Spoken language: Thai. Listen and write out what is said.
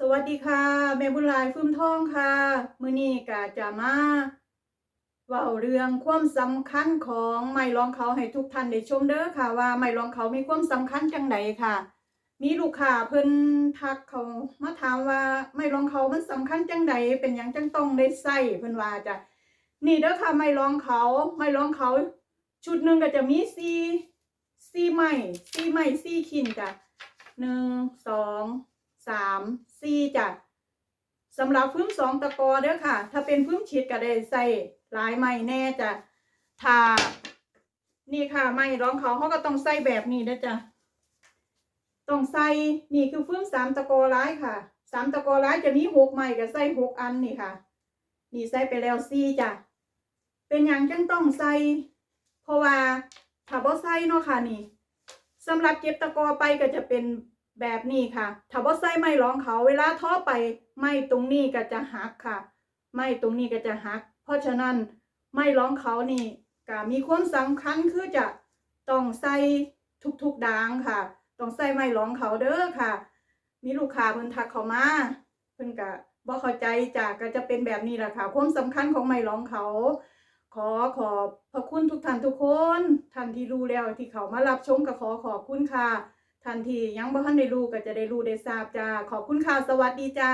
สวัสดีค่ะแม่บุญลายฟื้มทองค่ะ มื้อนี้ก็จะมาเว้าเรื่องความสำคัญของไม้รองเขาให้ทุกท่านได้ชมเด้อค่ะ ว่าไม้รองเขามีความสำคัญจังใดค่ะ มีลูกค้าเพิ่นทักเขามาถามว่าไม้รองเขามันสำคัญจังใดเป็นหยังจังต้องได้ใช้เพิ่นว่าจ้ะนี่เด้อค่ะไม้รองเขาไม้รองเขาชุดหนึ่งก็จะมีสี่สี่ไม้สี่ไม้สี่ขินจ้ะหนึ่งสอง สามสี่จ้ะสำหรับพื้นสองตะกอเด้อค่ะ ถ้าเป็นพื้นชิดก็ได้ใส่ลายไม้แน่จ้ะถ้านี่ค่ะไม้ร้องเขาเขาก็ต้องใส่แบบนี้เด้อจ้ะต้องใส่นี่คือฟื้มสามตะกอร้ายค่ะสามตะกอร้ายจะมีหกไม้ก็ใส่หกอันนี่ค่ะ นี่ใส่ไปแล้วสี่จ้ะเป็นอย่างจังต้องใส่เพราะว่าถ้าบ่ใส่เนาะค่ะนี่สำหรับเก็บตะกอไปก็จะเป็น แบบนี้ค่ะ ถ้าบ่ใส่ไม้รองเขาเวลาท้อไปไม้ตรงนี้ก็จะหักค่ะ ไม้ตรงนี้ก็จะหัก เพราะฉะนั้นไม้รองเขานี่ก็มีความสำคัญคือจะต้องใส่ทุกๆดางค่ะ ต้องใส่ไม้รองเขาเด้อค่ะ มีลูกค้าเพิ่นทักเขามาเพิ่นก็บ่เข้าใจจ้ะก็จะเป็นแบบนี้แหละค่ะ ความสำคัญของไม้รองเขา ขอขอบพระคุณทุกท่านทุกคนท่านที่รู้แล้วที่เขามารับชมก็ขอขอบคุณค่ะ ทันทียังบ่ทันได้รู้ก็จะได้รู้ได้ทราบจ้า ขอบคุณค่ะ สวัสดีจ้า